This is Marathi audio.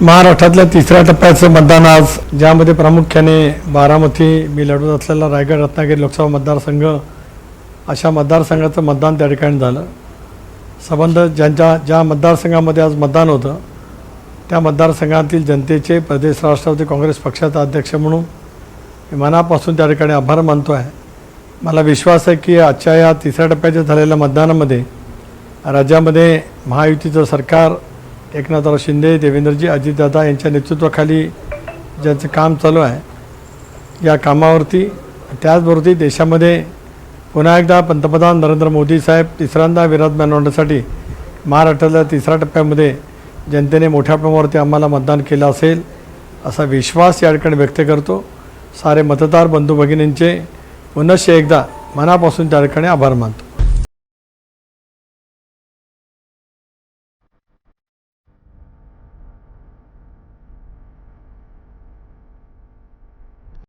महाराष्ट्रातल्या तिसऱ्या टप्प्याचं मतदान आज ज्यामध्ये प्रामुख्याने बारामती मी लढवत असलेला रायगड रत्नागिरी लोकसभा मतदारसंघ अशा मतदारसंघाचं मतदान त्या ठिकाणी झालं. संबंध ज्यांच्या ज्या मतदारसंघामध्ये आज मतदान होतं त्या मतदारसंघातील जनतेचे प्रदेश राष्ट्रवादी काँग्रेस पक्षाचा अध्यक्ष म्हणून मी मनापासून त्या ठिकाणी आभार मानतो आहे. मला विश्वास आहे की आजच्या या तिसऱ्या टप्प्याच्या झालेल्या मतदानामध्ये राज्यामध्ये महायुतीचं सरकार एकनाथराव शिंदे देवेंद्रजी अजितदादा यांच्या नेतृत्वाखाली ज्याचं काम चालू आहे या कामावरती त्याचबरोबर देशामध्ये पुन्हा एकदा पंतप्रधान नरेंद्र मोदी साहेब तिसऱ्यांदा विराजमान होण्यासाठी महाराष्ट्रातल्या तिसऱ्या टप्प्यामध्ये जनतेने मोठ्या प्रमाणावरती आम्हाला मतदान केलं असेल असा विश्वास या ठिकाणी व्यक्त करतो. सारे मतदार बंधू भगिनींचे पुनश्च एकदा मनापासून त्या ठिकाणी आभार मानतो.